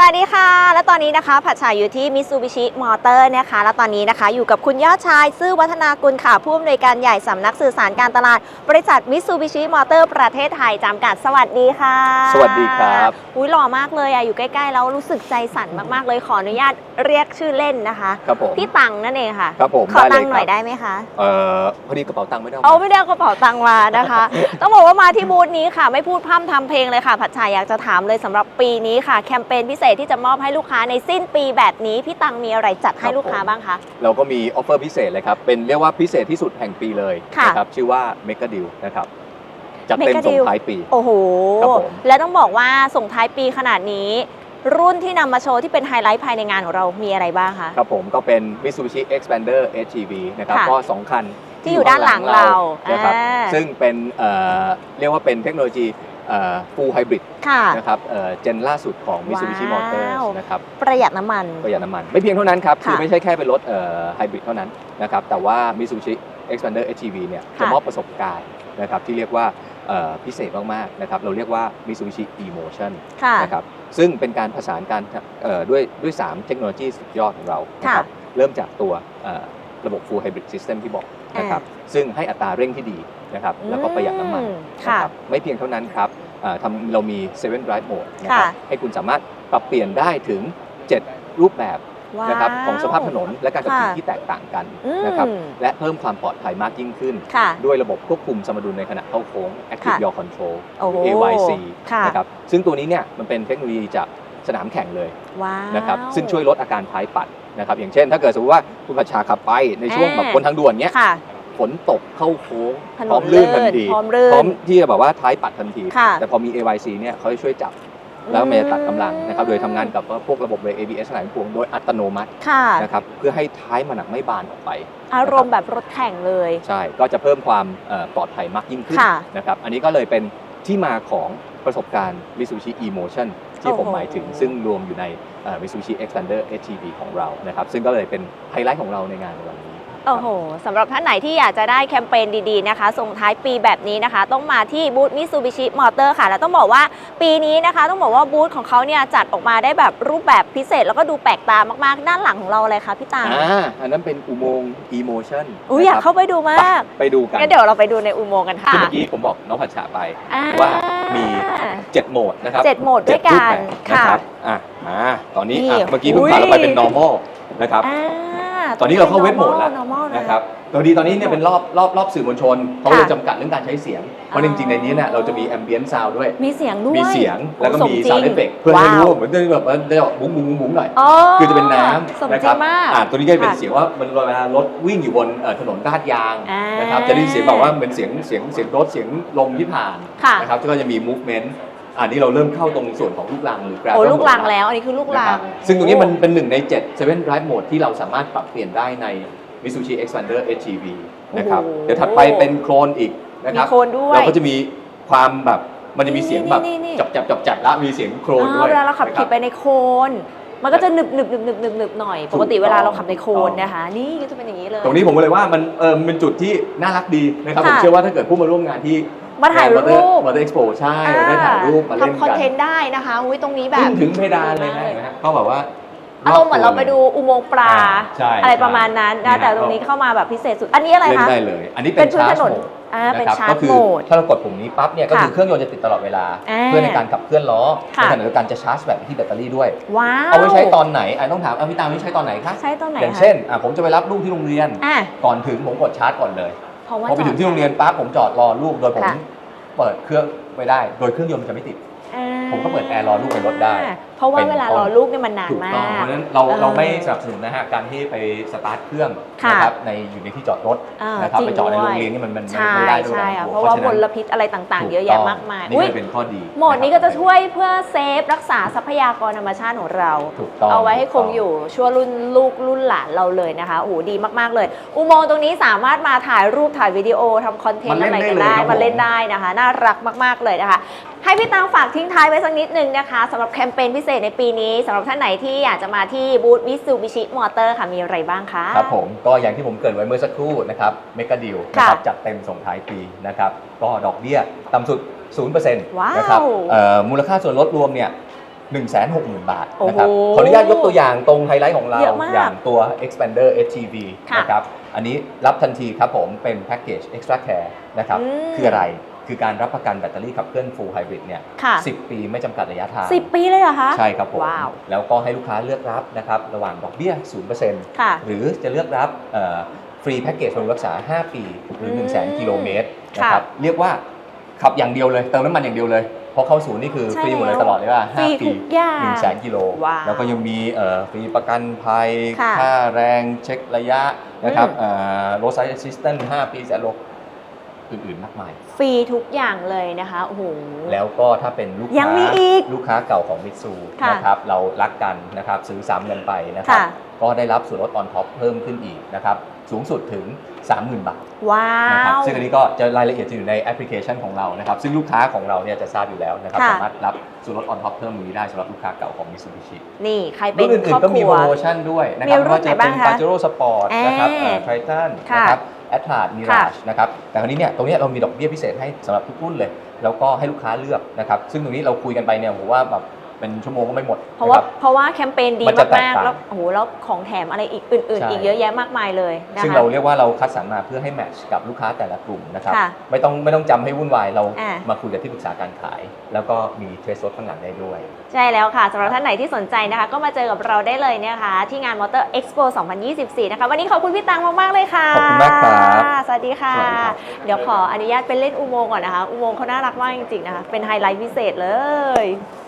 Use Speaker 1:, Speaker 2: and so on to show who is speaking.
Speaker 1: สวัสดีค่ะ และตอนนี้นะคะ ผัดฉายอยู่ที่มิ t ซูบิชิมอเตอร์นะคะ และตอนนี้นะคะ อยู่กับคุณยอดชาย ซื่อวัฒนากุลค่ะ ผู้อำนวยการใหญ่สำนักสื่อสารการตลาด บริษัทมิ t ซูบิชิมอเตอร์ประเทศไทยจำกัด สวัสดีค่ะ
Speaker 2: สวัสดีครับ
Speaker 1: อุ้ยหล่อมากเลยอะอยู่ใกล้ๆแล้วรู้สึกใจสั่นมากๆเลย ขออนุญาตเรียกชื่อเล่นนะคะ
Speaker 2: ครับผม
Speaker 1: พี่ตังนั่นเองค่ะ
Speaker 2: ครับผม
Speaker 1: ขอ
Speaker 2: ได้
Speaker 1: ตั
Speaker 2: เล
Speaker 1: ง
Speaker 2: ย
Speaker 1: หน่อย
Speaker 2: ครับ
Speaker 1: ได้ไหมคะ
Speaker 2: เอ่อ พอดีกระเป๋าตังค์ไม่ได้เอา
Speaker 1: เอาไม่ได้เอากระเป๋าตังค์มานะคะ ต้องบอกว่ามาที่บูธนี้ค่ะ ไม่พูดพร่ำทำเพลงเลยค่ะ ผัดฉายอยากจะถามเลยสำหรับปีนี้ค่ะ แคมเปญพิเศษที่จะมอบให้ลูกค้าในสิ้นปีแบบนี้ พี่ตังมีอะไรจัดให้ลูกค้าบ้างคะ
Speaker 2: เราก็มีออฟเฟอร์พิเศษเลยครับ เป็นเรียกว่าพิเศษที่สุดแห่งปีเลย
Speaker 1: ค่ะ
Speaker 2: นะครับชื่อว่า m e g a Deal นะครับจัดเต็ม
Speaker 1: Mega
Speaker 2: ส่ง
Speaker 1: Deal
Speaker 2: ท้ายปี
Speaker 1: โอ้โห
Speaker 2: ครับผม
Speaker 1: และต้องบอกว่าส่งท้ายปีขนาดนี้ รุ่นที่นำมาโชว์ที่เป็นไฮไลท์ภายในงานของเรามีอะไรบ้างคะ
Speaker 2: ครับผมก็เป็น Mitsubishi Expander HEV นะครับ
Speaker 1: ค่ะ
Speaker 2: ก็ 2 คัน
Speaker 1: ที่อยู่ด้านหลังเรา
Speaker 2: นะครับ
Speaker 1: อ่า
Speaker 2: ซึ่งเป็นเอ่อเรียกว่าเป็นเทคโนโลยี เอ่อ full hybrid
Speaker 1: ค่ะ
Speaker 2: นะครับเอ่อเจนล่าสุดของ Mitsubishi
Speaker 1: ว้าว
Speaker 2: Motors นะครับ
Speaker 1: ประหยัดน้ำมัน
Speaker 2: ประหยัดน้ำมัน ไม่เพียงเท่านั้นครับ
Speaker 1: ค่ะ
Speaker 2: คือไม่ใช่แค่เป็นรถไฮบริดเท่านั้นนะครับแต่ว่า Mitsubishi Expander HEV เนี่ย
Speaker 1: ค่ะ
Speaker 2: จะมอบประสบการณ์นะครับที่เรียกว่าเอ่อพิเศษมากๆนะครับเราเรียกว่า Mitsubishi Emotion
Speaker 1: ค่ะ
Speaker 2: นะครับซึ่งเป็นการผสานการเอ่อด้วยด้วย 3 เทคโนโลยีสุดยอดของเรานะครับเริ่มจากตัวเอ่อระบบ Full Hybrid System ที่บอก นะครับซึ่งให้อัตราเร่งที่ดีนะครับแล้วก็ประหยัดน้ำมัน
Speaker 1: อืม
Speaker 2: นะ
Speaker 1: ค่ะ
Speaker 2: ครับไม่เพียงเท่านั้นครับเอ่อทำเรามี Seven Drive Mode นะครับ
Speaker 1: ค่ะ
Speaker 2: ให้คุณสามารถปรับเปลี่ยนได้ถึง 7 รูปแบบ
Speaker 1: ว้าว
Speaker 2: นะครับของสภาพถนนและการขับขี่
Speaker 1: ค่ะ
Speaker 2: ที่แตกต่างกัน
Speaker 1: อืม
Speaker 2: นะครับและเพิ่มความปลอดภัยมากยิ่งขึ้น
Speaker 1: ค่ะ
Speaker 2: ด้วยระบบควบคุมสมดุลในขณะเข้าโค้ง Active
Speaker 1: ค่ะ
Speaker 2: Yaw Control
Speaker 1: โอ้โห
Speaker 2: AYC
Speaker 1: ค่ะ
Speaker 2: นะครับซึ่งตัวนี้เนี่ยมันเป็นเทคโนโลยีจากสนามแข่งเลย
Speaker 1: ว้าว
Speaker 2: นะครับซึ่งช่วยลดอาการท้ายปัด นะครับอย่างเช่น ถ้าเกิดสมมติว่าคุณประชาขับไปในช่วง
Speaker 1: อ่า
Speaker 2: แบบบนทางด่วนเนี้ย
Speaker 1: ค่ะ
Speaker 2: ฝนตกเข้าโค้ง
Speaker 1: ถนน
Speaker 2: พร้อมลื่นทันที
Speaker 1: ลื่นพร้อมลื่น
Speaker 2: พร้อมที่จะแบบว่าท้ายปัดทันที
Speaker 1: ค่ะ
Speaker 2: แต่พอมี AYC เนี่ยเขาจะช่วยจับแล้วมันจะตัดกำลังนะครับโดยทำงานกับพวกระบบเบรก ABS ทั้งหลายทั้งปวงโดยอัตโนมัติ
Speaker 1: ค่ะ
Speaker 2: นะครับเพื่อให้ท้ายมันอะไม่บานออกไป
Speaker 1: อารมณ์แบบรถแข่งเลย
Speaker 2: ใช่ ก็จะเพิ่มความเอ่อปลอดภัยมากยิ่งขึ้น
Speaker 1: ค่ะ
Speaker 2: นะครับ อันนี้ก็เลยเป็นที่มาของประสบการณ์ Mitsubishi Emotion ที่ผม
Speaker 1: โอ้โห
Speaker 2: หมายถึง ซึ่งรวมอยู่ในเอ่อ Mitsubishi Expander HEV ของเรานะครับซึ่งก็เลยเป็นไฮไลท์ของเราในงานในวันนี้
Speaker 1: โอ้โหสำหรับท่านไหนที่อยากจะได้แคมเปญดีๆนะคะ ส่งท้ายปีแบบนี้นะคะ ต้องมาที่บูธมิ t ซูบิชิมอเตอร์ค่ะ แล้วต้องบอกว่าปีนี้นะคะ ต้องบอกว่าบูธของเขาเนี่ยจัดออกมาได้แบบรูปแบบพิเศษ แล้วก็ดูแปลกตามากๆ ด้านหลังของเราอะไรคะพี่ตา
Speaker 2: อ่าอันนั้นเป็นอุโมงค์ Emotion
Speaker 1: อุ้ยอยาก
Speaker 2: นะครับ
Speaker 1: เข้าไปดูมาก
Speaker 2: ไปดูกัน
Speaker 1: งั้นเดี๋ยวเราไปดูในอุโมงค์กันค่ะ
Speaker 2: ที่เมื่อกี้ผมบอกน้องผัดฉาไป
Speaker 1: อ่า
Speaker 2: ว่ามี 7 โหมดนะครับ
Speaker 1: เจ็ดโหมดด้วยกัน
Speaker 2: เจ็ดรูปแบบ
Speaker 1: ค่ะ
Speaker 2: นะครับอะมาตอนนี้
Speaker 1: นี่
Speaker 2: อะเมื่อกี้เพิ่ง
Speaker 1: อุ้ย
Speaker 2: ผ่านเราไปเป็น normal นะครับ
Speaker 1: อ่า
Speaker 2: ตอนนี้เราเข้าเวทโหมดแล้ว
Speaker 1: normal นะ
Speaker 2: นะครับตอนนี้ตอนนี้เนี่ยเป็นรอบรอบรอบสื่อมวลชนเขาเลย
Speaker 1: ค่ะ
Speaker 2: จำกัดเรื่องการใช้เสียง เพราะจริงๆในนี้เนี่ยเราจะมีแอมเบียนซาวด้วย
Speaker 1: มีเสียงด้วย
Speaker 2: มีเสียงแล้วก็
Speaker 1: โอ้
Speaker 2: มี
Speaker 1: สจริง
Speaker 2: ซาวด์เอฟเฟกเพื่อให้
Speaker 1: ว้า
Speaker 2: รู้
Speaker 1: ว
Speaker 2: ว่าเหมือนจะแบบว่าได้ออกบุ้งบุ้งบุ้งบุ้งหน่อย
Speaker 1: อ๋อ
Speaker 2: คือจะเป็นน้
Speaker 1: สมำ
Speaker 2: นะ
Speaker 1: จ
Speaker 2: ค
Speaker 1: ริ
Speaker 2: รั
Speaker 1: งมาก
Speaker 2: อ่าตัวนี้ก็จะเป็น
Speaker 1: ค่ะ
Speaker 2: เสียงว่ามันเวลารถวิ่งอยู่บนเอ่อถนนลาดยาง
Speaker 1: อ่าน
Speaker 2: นะครับจะได้ยินเสียงแบบว่าเหมือนเสียงเสียงเสียงรถเสียงลมที่ผ่าน
Speaker 1: ค่ะ
Speaker 2: นะครับก็จะมี movement อันนี้เราเริ่มเข้าตรงส่วนของลูกรังหรือ gravel
Speaker 1: โอ้ลูกลัง
Speaker 2: mode
Speaker 1: แล้ว อันนี้คือลูก
Speaker 2: นะ
Speaker 1: ลั
Speaker 2: ครั
Speaker 1: ง
Speaker 2: บซึ่งตรงนี้มันเป็นหนึ่งใน7 7 Drive Mode ที่เราสามารถปรับเปลี่ยนได้ใน Mitsubishi Expander HEV นะครับ
Speaker 1: โอ้โห
Speaker 2: เดี๋ยวถัดไปเป็นโครนอีกนะครับ
Speaker 1: มีโคลนด้วย
Speaker 2: เราก็จะมีความแบบมันจะมีเสียงแบบ
Speaker 1: นี่นี่นี่
Speaker 2: จับจับจับจับแล้วมีเสียงโครน
Speaker 1: อ่า
Speaker 2: ด้วย
Speaker 1: เวลาเราขับ
Speaker 2: นะ
Speaker 1: ขี่ไปในโคลนมันก็จะหนึบหนึบหนึบหนึบหนึบหนึบหน่อย
Speaker 2: ถู
Speaker 1: ป
Speaker 2: ก
Speaker 1: กติเวลาเรา
Speaker 2: ต้อง
Speaker 1: ขับในโคลน
Speaker 2: ถูกต้อง
Speaker 1: นะคะ นี่ก็จะเป็นอย่างนี้เลย
Speaker 2: ตรงนี้ผมก็เลยว่ามันเออมันเป็นจุดที่น่ารักดีนะครับ
Speaker 1: ค่ะ
Speaker 2: ผมเชื่อว่าถ้าเกิดผู้มาร่วมงานที่
Speaker 1: มาถ่ายรูป
Speaker 2: มอเตอร์เอ็กซ์โปใช่ได้ถ่ายรูปมาเล่น
Speaker 1: ทำคอน
Speaker 2: กัน
Speaker 1: เทนต์ได้นะคะอุ้ยตรงนี้แบบ
Speaker 2: ขึ้นถึงเพดานเลยนะเห็นไหมฮะก็แบบว่า
Speaker 1: อารมณ์เหมือนเราไปดูอุโมงค์ปลา
Speaker 2: อ่าใช่
Speaker 1: อะไรประมาณนั้น
Speaker 2: ใช่
Speaker 1: นะแต่ตรงนี้เข้ามาแบบพิเศษสุด อันนี้อะไร
Speaker 2: เล่น
Speaker 1: คะ
Speaker 2: ได้เลย อันนี้
Speaker 1: เป็
Speaker 2: เป็นน
Speaker 1: พื้น
Speaker 2: ชา
Speaker 1: ถ
Speaker 2: ร์จ
Speaker 1: นน
Speaker 2: โหมด
Speaker 1: อ่าเป็น
Speaker 2: นะครับ
Speaker 1: ชาร์
Speaker 2: ก็
Speaker 1: จ
Speaker 2: คื
Speaker 1: โหมด
Speaker 2: ถ้าเรากดปุ่มนี้ปั๊บเนี่ยก็คือ
Speaker 1: ค่ะ
Speaker 2: เครื่องยนต์จะติดตลอดเวลา
Speaker 1: อ่า
Speaker 2: เพื่อในการขับเคลื่อนล้อ
Speaker 1: ค่ะ
Speaker 2: ในขณะเดียวกันจะชาร์จแบตที่แบตเตอรี่ด้วย
Speaker 1: ว้าว
Speaker 2: เอาไว้ใช้ตอนไหนอะต้องถามอะพี่ตามนี่ใช้ตอนไหนคะ
Speaker 1: ใช้ตอนไหน
Speaker 2: อย่าง
Speaker 1: คะ
Speaker 2: เช่นอะผมจะไปรับลูกที่โรงเรียน
Speaker 1: อะ
Speaker 2: ก่อนถึงผมกดชาร์จก่อนเลย
Speaker 1: เพราะว่า
Speaker 2: พอไปถึงที่โรงเรียนปั๊บผมจอดรอลูกโดยผม
Speaker 1: ค่ะ
Speaker 2: เปิดเครื่องไว้ได้ โดยเครื่องยนต์มันจะไม่ติด
Speaker 1: อ่า
Speaker 2: ผมก็เปิดแอร์รอลูกในรถได้
Speaker 1: เพราะว่า
Speaker 2: เป็น
Speaker 1: เวลารอลูกเนี่ยมันนาน
Speaker 2: ถูก
Speaker 1: มา
Speaker 2: ต้อง
Speaker 1: ก
Speaker 2: เพราะฉะนั้นเรา
Speaker 1: เออ
Speaker 2: เราไม่สนับสนุนนะฮะการที่ไปสตาร์ทเครื่อง
Speaker 1: ค่ะ
Speaker 2: นะครับในอยู่ในที่จอดรถ
Speaker 1: อ่า
Speaker 2: นะครับ
Speaker 1: จริง
Speaker 2: ไปจอดใน
Speaker 1: ด้
Speaker 2: โร
Speaker 1: วย
Speaker 2: งเรียนนี่มันมันมัน
Speaker 1: ใช่
Speaker 2: ไม่ได้ด้วย
Speaker 1: ใช่
Speaker 2: น
Speaker 1: ค่ะ
Speaker 2: โอ้
Speaker 1: เพราะว่า
Speaker 2: ฉ
Speaker 1: มลพิษอะไรต่างๆ เยอะแยะมากมาย
Speaker 2: นี่
Speaker 1: อุ๊ย
Speaker 2: ก็เป็นข้อดี
Speaker 1: โหมดนี้ก็จะช่วยเพื่อเซฟรักษาทรัพยากรธรรมชาติของเรา
Speaker 2: ถูกต้อง
Speaker 1: เอาไว้ให้คงอยู่ชั่วรุ่นลูกรุ่นหลานเราเลยนะคะโอ้โหดีมากๆเลย อุโมงค์ตรงนี้สามารถมาถ่ายรูปถ่ายวิดีโอทำคอนเทนต์อะไรกันได้มาเล่นได้นะคะ น่ารักมากๆเลยนะคะ ให้พี่ตังฝากทิ้งท้ายไว้สักนิดนึงนะคะสำหรับแคมเปญพิเศษในปีนี้สำหรับท่านไหนที่อยากจะมาที่บูธมิสูบิชิมอเตอร์ค่ะมีอะไรบ้างคะ
Speaker 2: ครับผมก็อย่างที่ผมเกริดไว้เมื่อสักครู่นะครับเมกะดิล
Speaker 1: ค่ะ
Speaker 2: นะครับจัดเต็มส่งท้ายปีนะครับก็ดอกเบี้ยต่ำสุด 0%น
Speaker 1: ว้าว
Speaker 2: นะครับเอ่อมูลค่าส่วนลดรวมเนี่ย1 6 0 0 0 0 บาทนะครับ
Speaker 1: โอ้โห
Speaker 2: ขออนุญาตยกตัวอย่างตรงไฮไลท์ของเรา
Speaker 1: เยอะมาก
Speaker 2: อย่างตัว Expander HTV
Speaker 1: ค่ะ
Speaker 2: นะครับอันนี้รับทันทีครับผมเป็นแพ็กเกจ Extra Care นะครับ
Speaker 1: อืม
Speaker 2: คืออะไร คือการรับประกันแบตเตอรี่ขับเคลื่อน Full Hybrid เนี่ย
Speaker 1: ค่ะ
Speaker 2: 10ปีไม่จำกัดระยะทาง
Speaker 1: สิบปีเลยเหรอคะ
Speaker 2: ใช่ครับผม
Speaker 1: ว้าว
Speaker 2: แล้วก็ให้ลูกค้าเลือกรับนะครับระหว่างดอกเบี้ย 0%
Speaker 1: ค่ะ
Speaker 2: หรือจะเลือกรับฟรีแพ็กเกจบำรุงรักษา 5 ปีหรือ
Speaker 1: อื
Speaker 2: 1 0 0 0 0 0 กิโลเมตร
Speaker 1: ค่ะ
Speaker 2: นะครับเรียกว่าขับอย่างเดียวเลย เติมน้ำมันอย่างเดียวเลยเพราะเข้าศูนย์นี่คือ
Speaker 1: ใช่
Speaker 2: ฟรีหมดเลย
Speaker 1: แล้ว
Speaker 2: ตลอดเลยว่า
Speaker 1: ฟรี
Speaker 2: 5 ปี
Speaker 1: ทุกอย่าง
Speaker 2: 1 0 0 0 0 0กิโล
Speaker 1: ว้าว
Speaker 2: แล้วก็ยังมีเอ่อฟรีประกันภัย
Speaker 1: ค่ะ
Speaker 2: ค่าแรงเช็คระยะนะครับ
Speaker 1: อืม
Speaker 2: รถไซส์แอสซิสแตนต์5ปีแสนโล อื่นๆมากมาย
Speaker 1: ฟรีทุกอย่างเลยนะคะโอ้โห
Speaker 2: แล้วก็ถ้าเป็นลูก
Speaker 1: ยัง
Speaker 2: ค้า
Speaker 1: มีอีก
Speaker 2: ลูกค้าเก่าของมิตซู
Speaker 1: ค่ะ
Speaker 2: นะครับเรารักกันนะครับซื้อซ้ำกันไปนะครับ
Speaker 1: ค่ะ
Speaker 2: ก็ได้รับส่วนลดออนท็อปเพิ่มขึ้นอีกนะครับสูงสุดถึง 30,000 บาท
Speaker 1: ว้า
Speaker 2: นะครับ
Speaker 1: ว
Speaker 2: ซึ่งอันนี้ก็จะรายละเอียดจะอยู่ในแอปพลิเคชันของเรานะครับซึ่งลูกค้าของเราเนี่ยจะทราบอยู่แล้วนะครับ
Speaker 1: ค่ะ
Speaker 2: สามารถรับส่วนลดออนท็อปเพิ่มตรงนี้ได้สำหรับลูกค้าเก่าของมิตซูบิชิ
Speaker 1: นี่ใครเป็
Speaker 2: รุ่
Speaker 1: น
Speaker 2: นอื่
Speaker 1: ครอนบ
Speaker 2: ๆก็
Speaker 1: ค
Speaker 2: มี
Speaker 1: รั
Speaker 2: โป
Speaker 1: ว
Speaker 2: รโมชั่นด้วยนะค
Speaker 1: มี
Speaker 2: รับ
Speaker 1: รุ่น
Speaker 2: ว่าจะ
Speaker 1: ไหนบ้า
Speaker 2: เป็
Speaker 1: ง
Speaker 2: น
Speaker 1: คะ
Speaker 2: ปาเจโร่สปอร์ตนะครับ
Speaker 1: เอ๊ะ
Speaker 2: ไททัน
Speaker 1: ค่ะ
Speaker 2: นะครับ แอตลาดมิ
Speaker 1: ค่ะ
Speaker 2: ราชนะครับแต่คราวนี้เนี่ยตรงเนี้ยเรามีดอกเบี้ยพิเศษให้สำหรับทุกรุ่นเลย แล้วก็ให้ลูกค้าเลือกนะครับซึ่งตรงนี้เราคุยกันไปเนี่ยผมว่าแบบ เป็นชั่วโมงก็ไม่หมด
Speaker 1: เพราะว่า
Speaker 2: คบ
Speaker 1: เพราะว่าแคมเปญดี
Speaker 2: มันจะแตก
Speaker 1: มากๆ
Speaker 2: ต่าง
Speaker 1: แล้วโอ้โหแล้วของแถมอะไรอีกอื่น
Speaker 2: ใช่
Speaker 1: ๆอีกเยอะแยะมากมายเลยนะคะ
Speaker 2: ซึ่งเราเรียกว่าเราคัดสรรมาเพื่อให้แมทช์กับลูกค้าแต่ละกลุ่มนะครับ
Speaker 1: ค่ะ
Speaker 2: ไม่ต้องไม่ต้องจำให้วุ่นวายเรา
Speaker 1: อ่า
Speaker 2: มาคุยกับที่ปรึกษาการขาย แล้วก็มีเทรสรถข้างหลังได้ด้วย
Speaker 1: ใช่แล้วค่ะสำหรับท่านไหนที่สนใจนะคะ ก็มาเจอกับเราได้เลยนะคะที่งาน Motor Expo 2024 นะคะ วันนี้ขอบคุณพี่ตังมากๆเลยค่ะ
Speaker 2: ขอบคุณมากครับ
Speaker 1: สวัสดีค่ะ
Speaker 2: สวัสดีครับ
Speaker 1: เดี๋ยวขออนุญาตไปเล่นอุโมงค์ก่อนนะคะ อุโมงค์เขาน่ารักมากจริงๆนะคะเป็นไฮไลท์พิเศษเลย
Speaker 2: ค